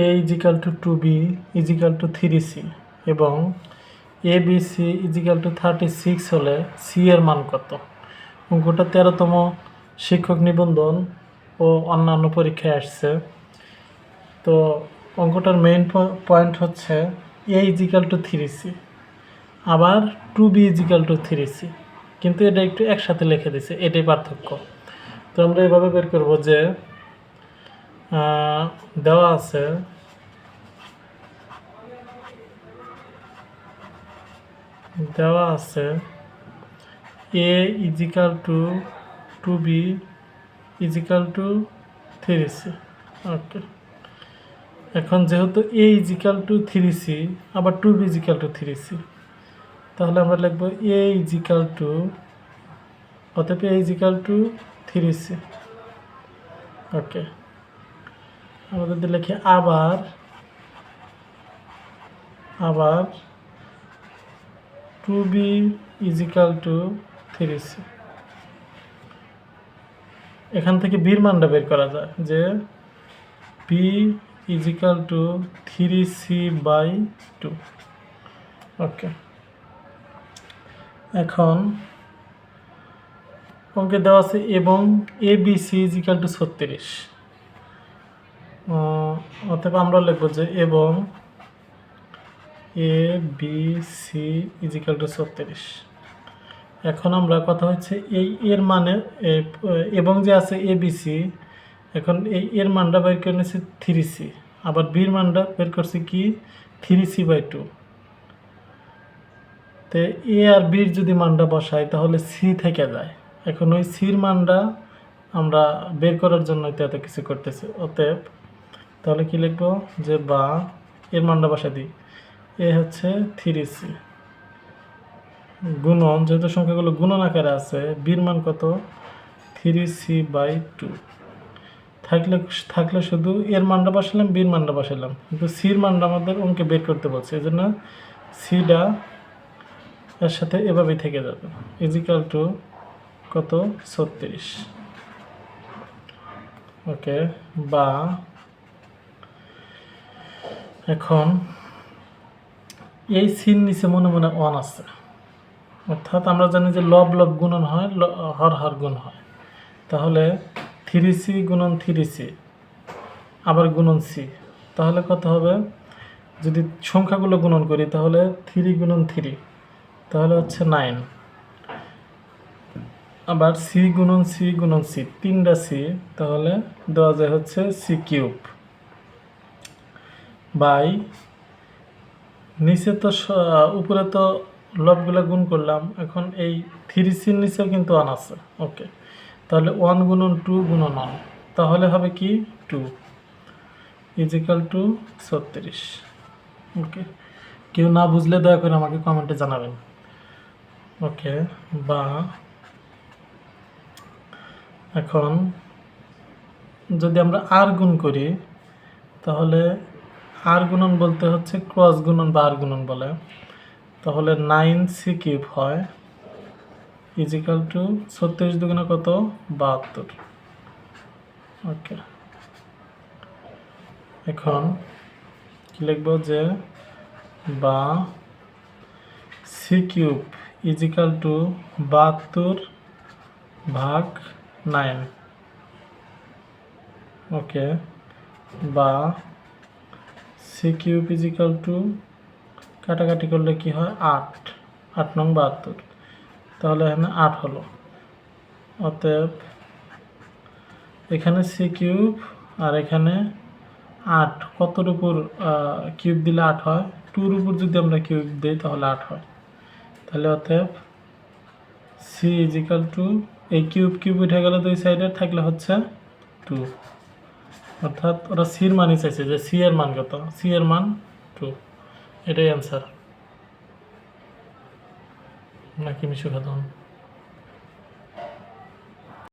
A equal to two B equal to three C এবং A B C equal to thirty six হলে C এর মান কত? অঙ্কটা তেরোতম শিক্ষক নিবন্ধন ও অন্যান্য পরীক্ষায় আসছে। তো অঙ্কটার মেইন পয়েন্ট হচ্ছে A equal to three C আবার two B equal to three C কিন্তু এটা একটু একসাথে লিখে দিছে, এটাই পার্থক্য। তো আমরা এভাবে বের করব যে দেওয়া আছে। দেওয়া আছে। A equal to two B equal to three C okay এখন যেহেতু A equal to three C আবার two B equal to three C তাহলে আমরা লিখব এ ইজিক্যাল টু অতএব A equal to three C okay আমরা যদি লিখি আবার আবার two B equal to three C এখান থেকে বির মানটা বের করা যায় যে B equal to three C by two okay এখন অঙ্কে দেওয়া আছে এবং A B C equal to ছত্রিশ। অতএব আমরা লিখব যে এবং A, B, C equal to ছত্রিশ। এখন আমরা কথা হচ্ছে এই এর মানে এবং যে আছে এ, বি, সি, এখন এই এর মানটা বের করে নিয়েছি থ্রি সি। আবার বির মানটা বের করছি কি? Three C by two. তো এ আর বির যদি মানটা বসাই, তাহলে সি থেকে যায়। এখন ওই সির মানটা আমরা বের করার জন্য এত কিছু করতেছি। অতএব তাহলে কি লিখব? যে বা, এর মানটা বসা দিই। এ হচ্ছে থ্রি সি গুণন, যেহেতু সংখ্যাগুলো গুণন আকারে আছে, বির মান কত? থ্রি সি বাই টু থাকলে থাকলে শুধু এর মানটা বসালাম, বির মানটা বসালাম। কিন্তু সির মানটা আমাদের অঙ্কে বের করতে বলছে এই জন্য সিটা এর সাথে এভাবেই থেকে যাবে। ইজিক্যাল টু কত? ছত্রিশ। ওকে বা এখন এই সিন নিচে মনে মনে অন আছে। অর্থাৎ আমরা জানি যে লব লব গুণন হয় হর হর গুণ হয়। তাহলে থ্রি সি গুণন থ্রি সি আবার গুণন সি তাহলে কত হবে? যদি সংখ্যাগুলো গুণন করি, তাহলে থ্রি গুণন থ্রি তাহলে হচ্ছে নাইন আবার সি গুণন সি গুণন সি তিনটা সি তাহলে দেওয়া যায় হচ্ছে সি কিউব বাই। নিচে তো উপরে তো লবগুলো গুণ করলাম। এখন এই থ্রি সির নিচেও কিন্তু ওয়ান আছে। ওকে তাহলে ওয়ান গুণন টু গুণন ওয়ান তাহলে হবে কি? টু ইজিক্যাল টু ছত্রিশ। ওকে কেউ না বুঝলে দয়া করে আমাকে কমেন্টে জানাবেন। ওকে বা এখন যদি আমরা আর গুণ করি, তাহলে আর গুণন বলতে হচ্ছে ক্রস গুণন বা আর গুণন বলে। তাহলে নাইন সি কিউব হয় ইজিক্যাল টু ছত্রিশ দুগুণে কত? বাহাত্তর। ওকে এখন কি লিখব যে বা সি কিউব ইজিক্যাল টু বাহাত্তর ভাগ নাইন। ওকে বা সি কিউব ইজিক্যাল টু কাটাকাটি করলে কি হয়? আট। আট নং বাহাত্তর। তাহলে এখানে আট হলো। অতএব এখানে সি কিউব আর এখানে আট। কতর উপর কিউব দিলে আট হয়? টুর উপর যদি আমরা কিউব দিই তাহলে আট হয়। তাহলে অতএব সি ইজিক্যাল টু, এই কিউব কিউব উঠে গেলে দুই সাইডে থাকলে হচ্ছে টু। অর্থাৎ ওরা সির মানই চাইছে যে সি এর মান কত? সি এর মান টু এটাই অ্যান্সার নাকি মিশু খাতন